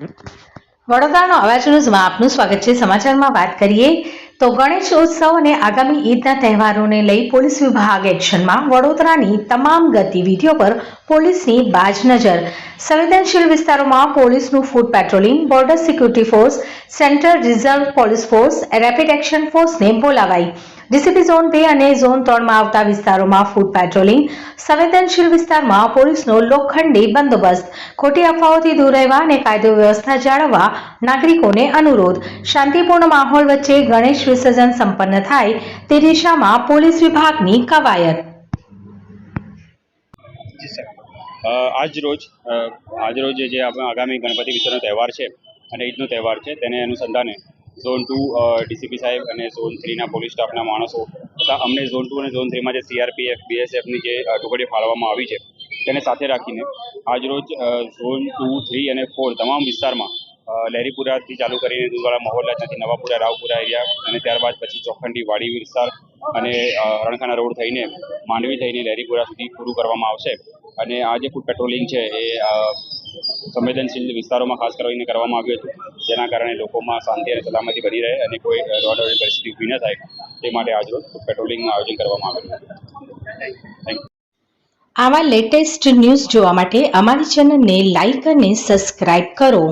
વડોદરાનો અવાજ આપનું સ્વાગત છે. સમાચારમાં વાત કરીએ તો ગણેશ ઉત્સવ અને આગામી ઈદના તહેવારોને લઈ પોલીસ વિભાગ એક્શનમાં વડોદરાની તમામ ગતિવિધિઓ પર પોલીસની બાજ નજર. સંવેદનશીલ વિસ્તારોમાં પોલીસનું foot patrolling, border security force, central reserve police force, rapid action ફોર્સને બોલાવાઈ. ડીસીપી ઝોન બે અને ઝોન ત્રણમાં આવતા વિસ્તારોમાં ફૂડ પેટ્રોલિંગ સંવેદનશીલ વિસ્તારમાં પોલીસનો લોખંડી બંદોબસ્ત. ખોટી અફવાઓથી દૂર રહેવા અને કાયદો વ્યવસ્થા જાળવવા નાગરિકોને અનુરોધ. શાંતિપૂર્ણ માહોલ વચ્ચે ગણેશ વિસર્જન સંપન્ન થાય તે દિશામાં પોલીસ વિભાગની કવાયત. આજરોજ આજ રોજ અ, આજ રોજ જે આપણો આગામી ગણપતિ વિસર્જનનો તહેવાર છે અને ઈદનો તહેવાર છે તેને અનુસંધાને ઝોન ટુ ડીસીપી સાહેબ અને ઝોન થ્રીના પોલીસ સ્ટાફના માણસો. અમને ઝોન ટુ અને ઝોન થ્રીમાં જે સીઆરપીએફ બીએસએફની જે ટુકડી ફાળવવામાં આવી છે, તેને સાથે રાખીને આજ રોજ ઝોન ટુ થ્રી અને ફોર તમામ વિસ્તારમાં લહેરીપુરાથી ચાલુ કરીને દૂધવાળા મહોલ્લા ત્યાંથી નવાપુરા, રાવપુરા એરિયા અને ત્યારબાદ પછી ચોખંડી, વાડી વિસ્તાર અને રણખાના રોડ થઈને, માંડવી થઈને લહેરીપુરા સુધી પૂરું કરવામાં આવશે. અને આ જે ફૂડ પેટ્રોલિંગ છે એ સંવેદનશીલ વિસ્તારોમાં ખાસ કરીને કરવામાં આવ્યું હતું. જેના કારણે લોકોમાં શાંતિ અને સલામતી બની રહે અને કોઈ રોડ પરિસ્થિતિ ઊભી ન થાય, તે માટે આજરોજ પેટ્રોલિંગનું આયોજન કરવામાં આવેલું આવા લેટેસ્ટ ન્યૂઝ જોવા માટે અમારી ચેનલને લાઇક અને સબસ્ક્રાઇબ કરો.